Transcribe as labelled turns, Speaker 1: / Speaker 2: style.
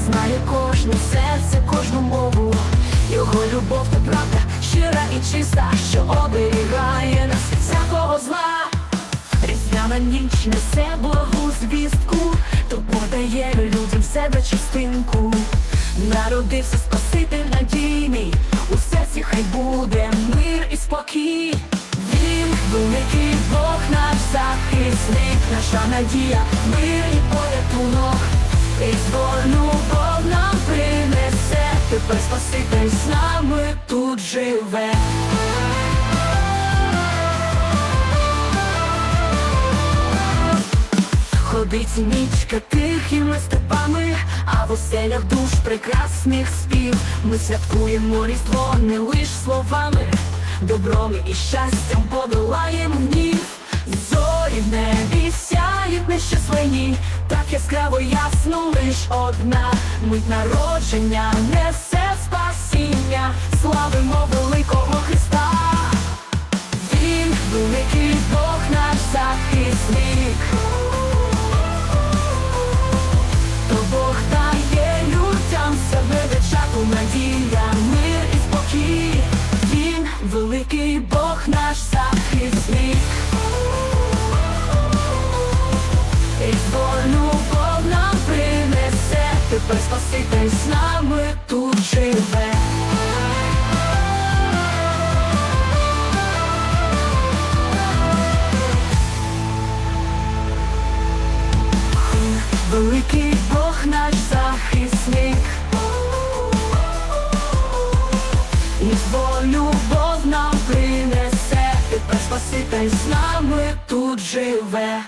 Speaker 1: знає кожне серце, кожну мову. Його любов та правда щира і чиста, що оберігає нас від всякого зла. Різдвяна ніч несе благу звістку, то подає людям себе частинку. Народився Спаситель надійний, у серці хай буде мир і спокій. Він великий Бог наш захисник, наша надія, мир і порятунок. Різдвону Бог нам Спаситель з нами тут живе. Ходить нічка тихими степами, а в оселях душ прекрасних спів. Ми святкуємо різдво не лиш словами, добром і щастям подолаємо гнів. Зорі в небі сяють нещасливі, так яскраво ясно лиш одна мить народження несе славимо великого Христа. Він великий Бог наш захисник. То Бог дає людям себе вечаку надія, мир і спокій. Він великий Бог наш захисник. Тепер Спаситель з нами тут живе. Великий Бог наш захисник, і волю Бог нам принесе, тепер Спаситель з нами тут живе.